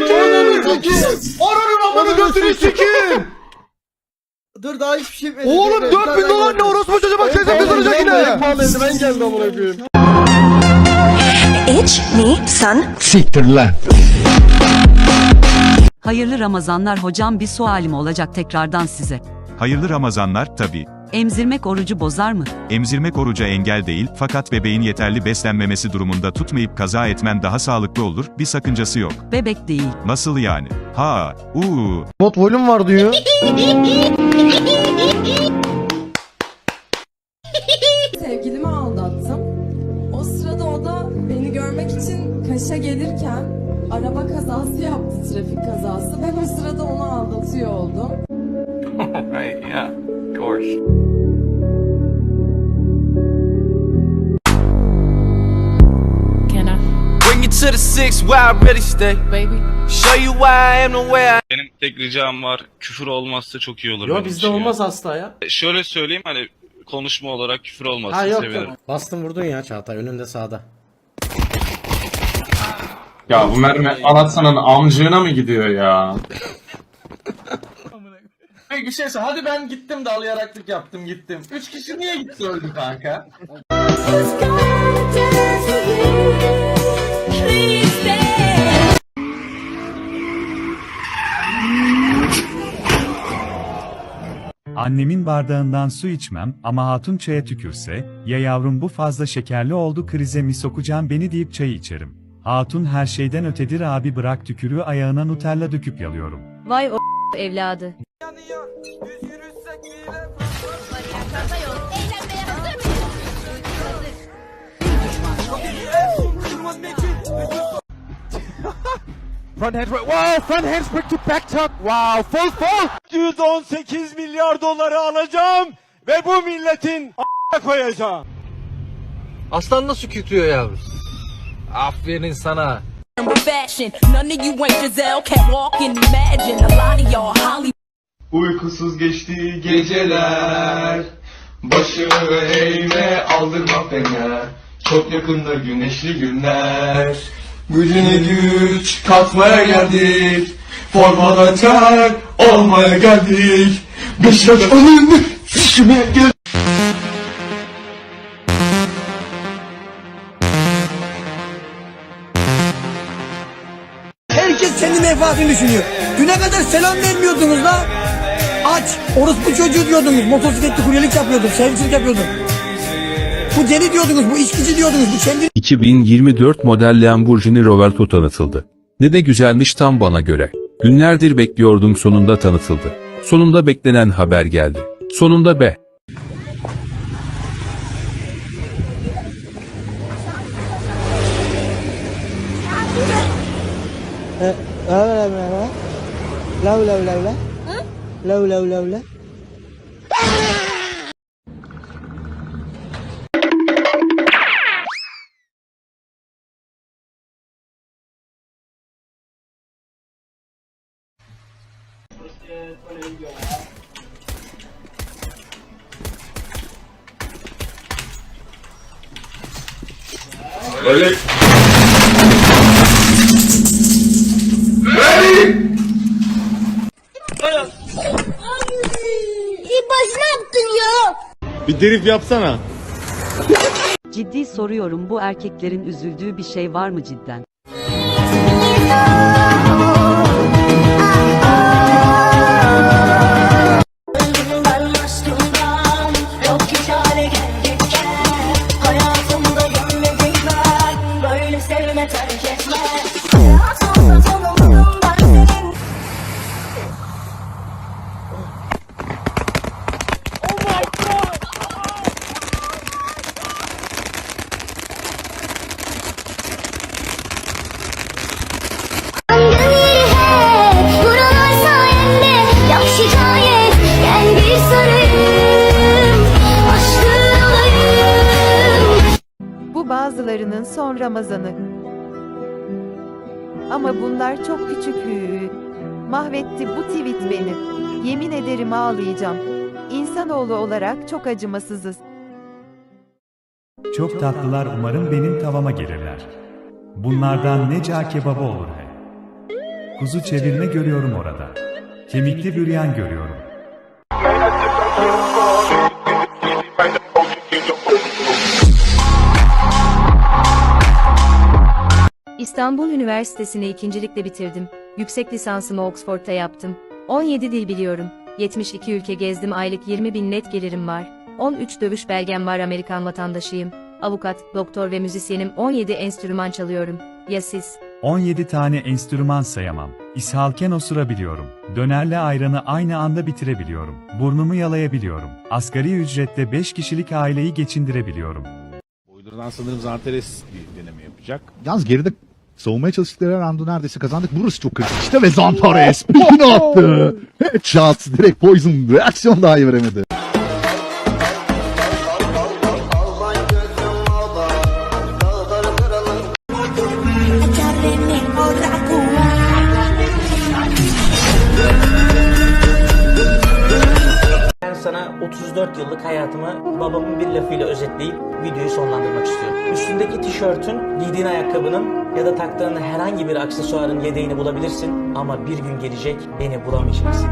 sikeyim. Ananın amını götünü sikeyim. Dur daha hiçbir şey etmedi. Oğlum 4000 dolar ne orospu çocuğa bak sesini kızdıracak yine. Ben geldim amına koyayım. İç mi sen? Hayırlı Ramazanlar hocam bir sualim olacak tekrardan size. Hayırlı Ramazanlar tabi. Emzirmek orucu bozar mı? Emzirmek oruca engel değil fakat bebeğin yeterli beslenmemesi durumunda tutmayıp kaza etmen daha sağlıklı olur, bir sakıncası yok. Bebek değil. Nasıl yani? Ha, uuu. Bot volüm var diyor. Sevgilimi aldattım. O sırada o da beni görmek için Kaş'a gelirken araba kazası yaptı, trafik kazası. Ben o sırada onu aldatıyor oldum. Right, yeah, of course. To the six where I really stay. baby? Show you why I am the way I Benim tek ricam var. Küfür olmazsa çok iyi olur. Yo benim bizde için ya. olmaz hasta ya. Şöyle söyleyeyim hani konuşma olarak küfür olmasın Ha yok sevinirim. yok. Bastın vurdun ya Çağatay önünde sağda. Ya bu mermi anlatsanın amcığına mı gidiyor ya? Peki bir şey söyle. Hadi ben gittim dal yaraklık yaptım gittim. Üç kişi niye gitti öldü kanka? Annemin bardağından su içmem ama hatun çaya tükürse, ya yavrum bu fazla şekerli oldu krize mi sokacağım beni deyip çay içerim. Hatun her şeyden ötedir abi bırak tükürüğü ayağına nutella döküp yalıyorum. Vay o evladı. Front handspring. Wow, front handspring to back tuck. Wow, full full. 118 milyar doları alacağım ve bu milletin a**a koyacağım. Aslan nasıl kükrüyor yavrum? Aferin sana. Uykusuz geçti geceler Başımı eğme aldırma fener Çok yakında güneşli günler Gücüne güç katmaya geldik Formada ter olmaya geldik Beşiktaş önünde şişime gel Herkes kendi menfaatini düşünüyor. Düne kadar selam vermiyordunuz la. Aç. Orospu çocuğu diyordunuz. Motosikletli kuryelik yapıyordum. Servislik yapıyordum. Bu deli diyordunuz. Bu içkici diyordunuz. Bu kendi 2024 model Lamborghini Roverto tanıtıldı. Ne de güzelmiş tam bana göre. Günlerdir bekliyordum sonunda tanıtıldı. Sonunda beklenen haber geldi. Sonunda be. La la la la. La la la la. Öyle Bir drift yapsana. Ciddi soruyorum bu erkeklerin üzüldüğü bir şey var mı cidden? Bazılarının son Ramazanı. Ama bunlar çok küçük hüü. Mahvetti bu tweet beni. Yemin ederim ağlayacağım. İnsanoğlu olarak çok acımasızız. Çok tatlılar umarım benim tavama gelirler. Bunlardan ne cağ kebabı olur he. kuzu çevirme görüyorum orada. Kemikli büryan görüyorum. İstanbul Üniversitesi'ni ikincilikle bitirdim. Yüksek lisansımı Oxford'ta yaptım. 17 dil biliyorum. 72 ülke gezdim aylık 20 bin net gelirim var. 13 dövüş belgem var Amerikan vatandaşıyım. Avukat, doktor ve müzisyenim 17 enstrüman çalıyorum. Ya siz? 17 tane enstrüman sayamam. İshalken osurabiliyorum. Dönerle ayranı aynı anda bitirebiliyorum. Burnumu yalayabiliyorum. Asgari ücretle 5 kişilik aileyi geçindirebiliyorum. Uydurulan sanırım Zanteres bir deneme yapacak. Yalnız geride savunmaya çalıştıkları roundu neredeyse kazandık. Burası çok kritik işte ve Zantares pikini attı. Headshot direkt Poison reaksiyon dahi veremedi. 34 yıllık hayatımı babamın bir lafıyla özetleyip videoyu sonlandırmak istiyorum. Üstündeki tişörtün, giydiğin ayakkabının ya da taktığın herhangi bir aksesuarın yedeğini bulabilirsin ama bir gün gelecek beni bulamayacaksın.